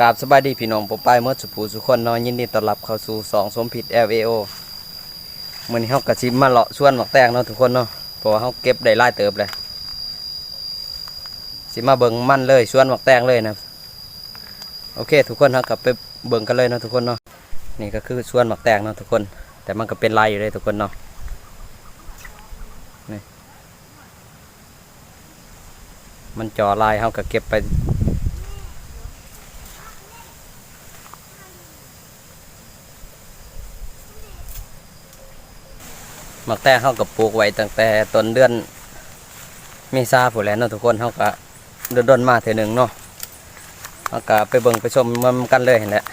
กราบสบายดีพี่น้องผมป้ายเมื่อสุภูสุคนเนอนยินดีต้อนรับเข้าสู่สองสมผิด LAO มือนี้เฮากระชิมมาเลาะสวนหมักแตงเนาะทุกคนเนาะเพราะว่าเฮาเก็บได้ลายเติบเลยสิมาเบิ่งมันเลยสวนหมักแตงเลยนะโอเค ทุกคนเฮากลับไปเบิ่งกันเลยเนาะทุกคนเนาะนี่ก็คือสวนหมักแตงเนาะทุกคน แต่มันก็เป็นลายอยู่เลยทุกคนเนาะมันจ่อลายเฮาก็เก็บไป หมักแตงเขากับปลูกไว้ตั้งแต่ต้นเดือนเมษาผู้นแล้วเนาะทุกคนเขาก็เดินดนมาเถอหนึ่งเนาะเขาก็ไปเบิ่งไปชมมันกันเลยเห็นแหละ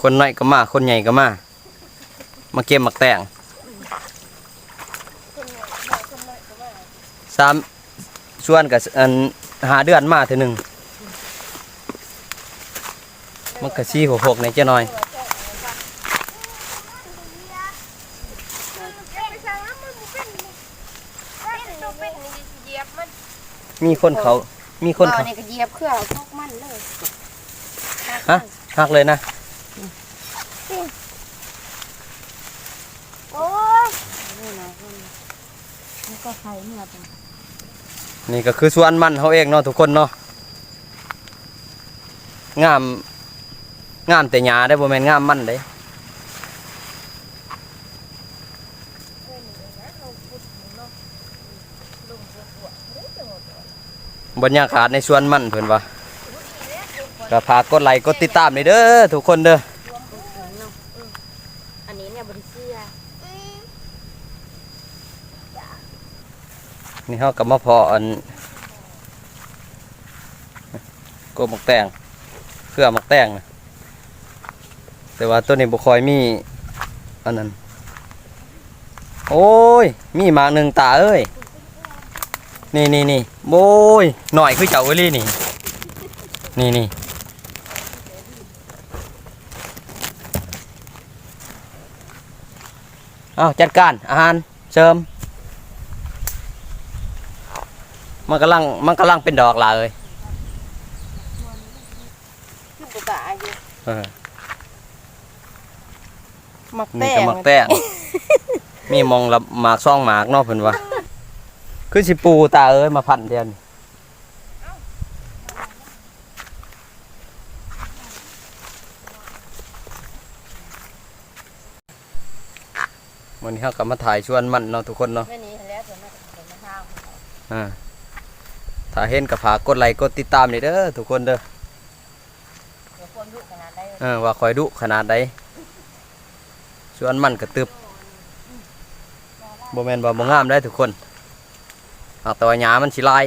คนน้อยก็มาคนใหญ่ก็มา มาเก็บหมักแตงสามส่วนกับอัน หาเดือนมาเถอหนึ่งมันกระชี้หัวหกในเจ้าน้อยมีคนเขา มีคนเขาเนี่ยก็เหยียบเครื่องพวกมันเลยฮะหักเลยนะ โอ้ยนี่นะนี่ก็ไฟเมื่อเป็น นี่ก็คือสวนมันเขาเองเนาะทุกคนเนาะงามงามแต่หญ้าได้บ่แม่นงามมันเด้บรรยากาศในสวนมันเพิ่นว่าก็พากดไลค์กดติดตามเลยเด้อทุกคนเด้อ อันนี้เนี่ยบริเซีย นี่เขากับมาพออันกมักแตงเครือมักแตงนะแต่ว่าตัวนี้บุคอยมีอันนั้น โอ้ย มีหมากหนึ่งตาเอ้ย นี่นี่นี่โอ้ย หน่อยคือเจ้าเวลี่นี่ นี่นี่เอาจัดการอาหารเสริม มันกำลังมันกำลังเป็นดอกหลาเลยคือปุกะอยู่เออมักนี่แป้ก็งมักแตงมีมองละหมากซ่องหมากเนอกเพิ่นว่าคือสิปูตาเอ้ยมาพันเดียวนี่วันนี้เขากลับมาถ่ายชวนมันเนาะทุกคนเนาะไม่นี้แล้วส่วนมากจะเป็นข้าวอ่า ถ้าเห็นกับฝากกดไลค์กดติดตามนี่เด้อทุกคนเด้อเดี๋ยวคนยุขนาดได้เออว่าคอยดุขนาดใดชวนมันกระตึบบ่แม่นว่าบ่งามได้ทุกคนหากแต่ว่าหญ้ามันสิลาย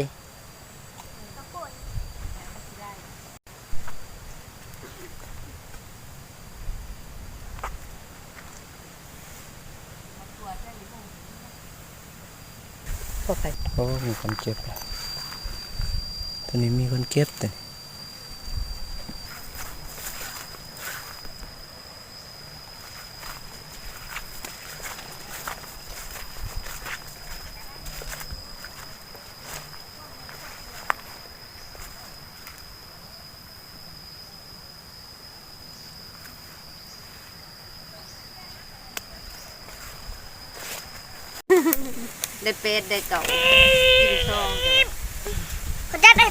พวกใครโอ้มีคนเก็บแล้ว ตอนนี้มีคนเก็บแต่ได้เป็ดได้เก่ากินซอง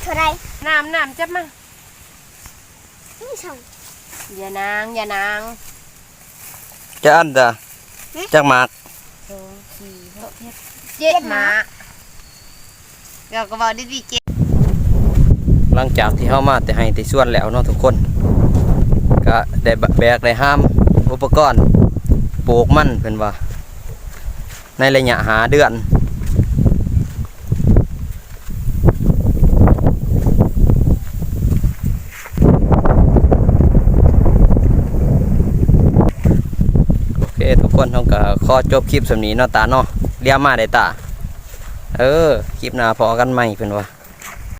ท่าไรน้ำน้ำจับมานี่สองอย่านางอย่านางจะอันจ้ะจักหมากสองสี่หกเจ็ดเจ็ดหมาเราก็บอกดีๆเจ็ดหลังจากที่เฮามาแต่ให้แต่ส่วนแล้วเนาะทุกคน ก็ได้แบกได้ห้ามอุปกรณ์ปลูกมันเพิ่นว่า ในระยะหาเดือน โอเค ทุกคนต้องก็ขอจบคลิปสำนี้เนาะตาเนาะเรียกมาได้ตา เออ คลิปหน้าพอกันใหม่เพื่อนวะ